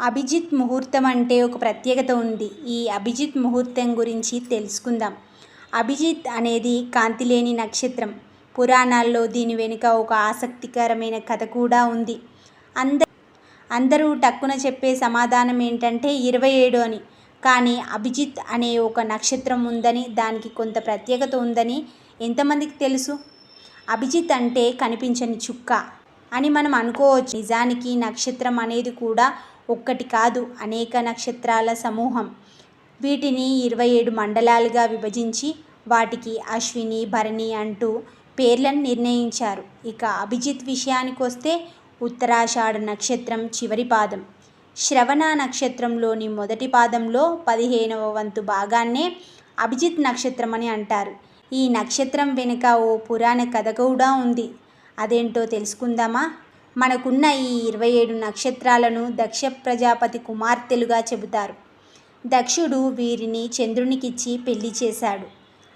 అభిజిత్ ముహూర్తం అంటే ఒక ప్రత్యేకత ఉంది. ఈ అభిజిత్ ముహూర్తం గురించి తెలుసుకుందాం. అభిజిత్ అనేది కాంతిలేని నక్షత్రం. పురాణాల్లో దీని వెనుక ఒక ఆసక్తికరమైన కథ కూడా ఉంది. అంద అందరూ టక్కున చెప్పే సమాధానం ఏంటంటే ఇరవై ఏడు అని. కానీ అభిజిత్ అనే ఒక నక్షత్రం ఉందని దానికి కొంత ప్రత్యేకత ఉందని ఎంతమందికి తెలుసు? అభిజిత్ అంటే కనిపించని చుక్క అని మనం అనుకోవచ్చు. నిజానికి నక్షత్రం అనేది కూడా ఒక్కటి కాదు అనేక నక్షత్రాల సమూహం. వీటిని ఇరవై ఏడు మండలాలుగా విభజించి వాటికి అశ్విని భరణి అంటూ పేర్లను నిర్ణయించారు. ఇక అభిజిత్ విషయానికి వస్తే ఉత్తరాషాఢ నక్షత్రం చివరి పాదం. శ్రవణ నక్షత్రంలోని మొదటి పాదంలో పదిహేనవ వంతు భాగాన్నే అభిజిత్ నక్షత్రం అని అంటారు. ఈ నక్షత్రం వెనుక ఓ పురాణ కథ కూడా ఉంది. అదేంటో తెలుసుకుందామా? మనకున్న ఈ ఇరవై ఏడు నక్షత్రాలను దక్ష ప్రజాపతి కుమార్తెలుగా చెబుతారు. దక్షుడు వీరిని చంద్రునికిచ్చి పెళ్ళి చేశాడు.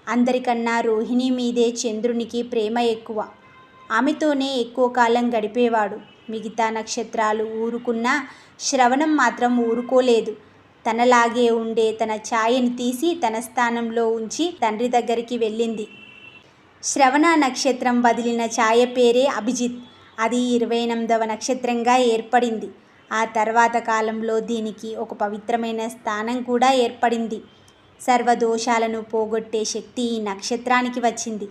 అందరికన్నా రోహిణి మీదే చంద్రునికి ప్రేమ ఎక్కువ. ఆమెతోనే ఎక్కువ కాలం గడిపేవాడు. మిగతా నక్షత్రాలు ఊరుకున్నా శ్రవణం మాత్రం ఊరుకోలేదు. తనలాగే ఉండే తన ఛాయను తీసి తన స్థానంలో ఉంచి తండ్రి దగ్గరికి వెళ్ళింది. శ్రవణ నక్షత్రం వదిలిన ఛాయ పేరే అభిజిత్. అది ఇరవై ఎనిమిదవ నక్షత్రంగా ఏర్పడింది. ఆ తర్వాత కాలంలో దీనికి ఒక పవిత్రమైన స్థానం కూడా ఏర్పడింది. సర్వదోషాలను పోగొట్టే శక్తి ఈ నక్షత్రానికి వచ్చింది.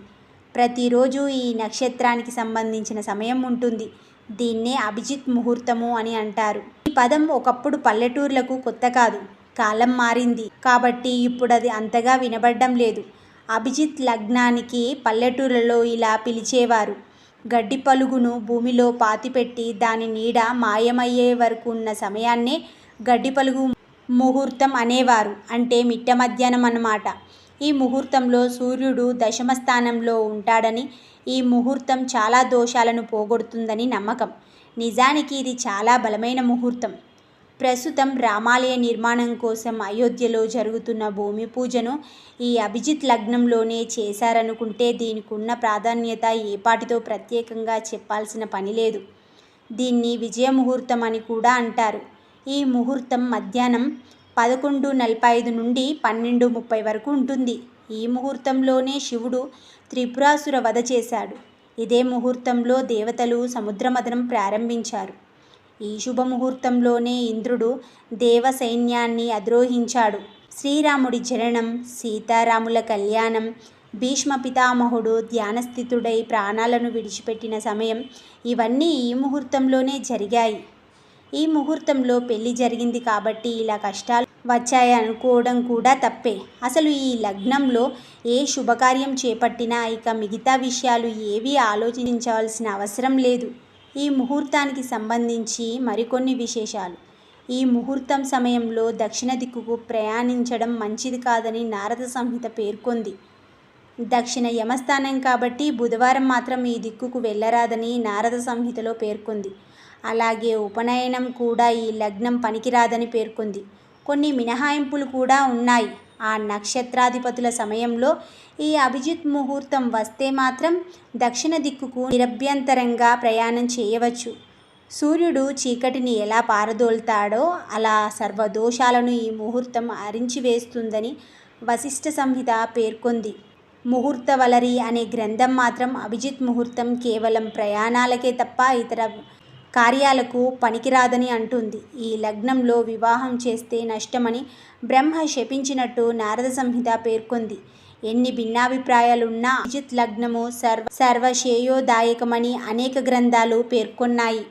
ప్రతిరోజు ఈ నక్షత్రానికి సంబంధించిన సమయం ఉంటుంది. దీన్నే అభిజిత్ ముహూర్తము అని అంటారు. ఈ పదం ఒకప్పుడు పల్లెటూర్లకు కొత్త కాదు. కాలం మారింది. కాబట్టి ఇప్పుడు అది అంతగా వినబడడం లేదు. అభిజిత్ లగ్నానికి పల్లెటూర్లలో ఇలా పిలిచేవారు. గడ్డి పలుగును భూమిలో పాతిపెట్టి దాని నీడ మాయమయ్యే వరకు ఉన్న సమయాన్నే గడ్డి పలుగు ముహూర్తం అనేవారు. అంటే మిట్ట మధ్యాహ్నం అన్నమాట. ఈ ముహూర్తంలో సూర్యుడు దశమ స్థానంలో ఉంటాడని ఈ ముహూర్తం చాలా దోషాలను పోగొడుతుందని నమ్మకం. నిజానికి ఇది చాలా బలమైన ముహూర్తం. ప్రస్తుతం రామాలయ నిర్మాణం కోసం అయోధ్యలో జరుగుతున్న భూమి పూజను ఈ అభిజిత్ లగ్నంలోనే చేశారనుకుంటే దీనికి ఉన్న ప్రాధాన్యత ఏపాటితో ప్రత్యేకంగా చెప్పాల్సిన పని లేదు. దీన్ని విజయ ముహూర్తం అని కూడా అంటారు. ఈ ముహూర్తం మధ్యాహ్నం పదకొండు నలభై ఐదు నుండి పన్నెండు ముప్పై వరకు ఉంటుంది. ఈ ముహూర్తంలోనే శివుడు త్రిపురాసుర వధ చేశాడు. ఇదే ముహూర్తంలో దేవతలు సముద్రమథనం ప్రారంభించారు. ఈ శుభముహూర్తంలోనే ఇంద్రుడు దేవ సైన్యాన్ని అద్రోహించాడు శ్రీరాముడి జననం సీతారాముల కళ్యాణం భీష్మ పితామహుడు ధ్యానస్థితుడై ప్రాణాలను విడిచిపెట్టిన సమయం ఇవన్నీ ఈ ముహూర్తంలోనే జరిగాయి. ఈ ముహూర్తంలో పెళ్ళి జరిగింది కాబట్టి ఇలా కష్టాలు వచ్చాయి అనుకోవడం కూడా తప్పే. అసలు ఈ లగ్నంలో ఏ శుభకార్యం చేపట్టినా ఇక మిగతా విషయాలు ఏవీ ఆలోచించవలసిన అవసరం లేదు. ఈ ముహూర్తానికి సంబంధించి మరికొన్ని విశేషాలు. ఈ ముహూర్తం సమయంలో దక్షిణ దిక్కుకు ప్రయాణించడం మంచిది కాదని నారద సంహిత పేర్కొంది. దక్షిణ యమస్థానం కాబట్టి బుధవారం మాత్రం ఈ దిక్కుకు వెళ్ళరాదని నారద సంహితలో పేర్కొంది. అలాగే ఉపనయనం కూడా ఈ లగ్నం పనికిరాదని పేర్కొంది. కొన్ని మినహాయింపులు కూడా ఉన్నాయి. ఆ నక్షత్రాధిపతుల సమయంలో ఈ అభిజిత్ ముహూర్తం వస్తే మాత్రం దక్షిణ దిక్కుకు నిరభ్యంతరంగా ప్రయాణం చేయవచ్చు. సూర్యుడు చీకటిని ఎలా పారదోల్తాడో అలా సర్వదోషాలను ఈ ముహూర్తం అరించివేస్తుందని వశిష్ఠ సంహిత పేర్కొంది. ముహూర్తవలరి అనే గ్రంథం మాత్రం అభిజిత్ ముహూర్తం కేవలం ప్రయాణాలకే తప్ప ఇతర కార్యాలకు పనికిరాదని అంటుంది. ఈ లగ్నంలో వివాహం చేస్తే నష్టమని బ్రహ్మ శపించినట్టు నారద సంహిత పేర్కొంది. ఎన్ని భిన్నాభిప్రాయాలున్నా అజిత్ లగ్నము సర్వ సర్వశ్రేయోదాయకమని అనేక గ్రంథాలు పేర్కొన్నాయి.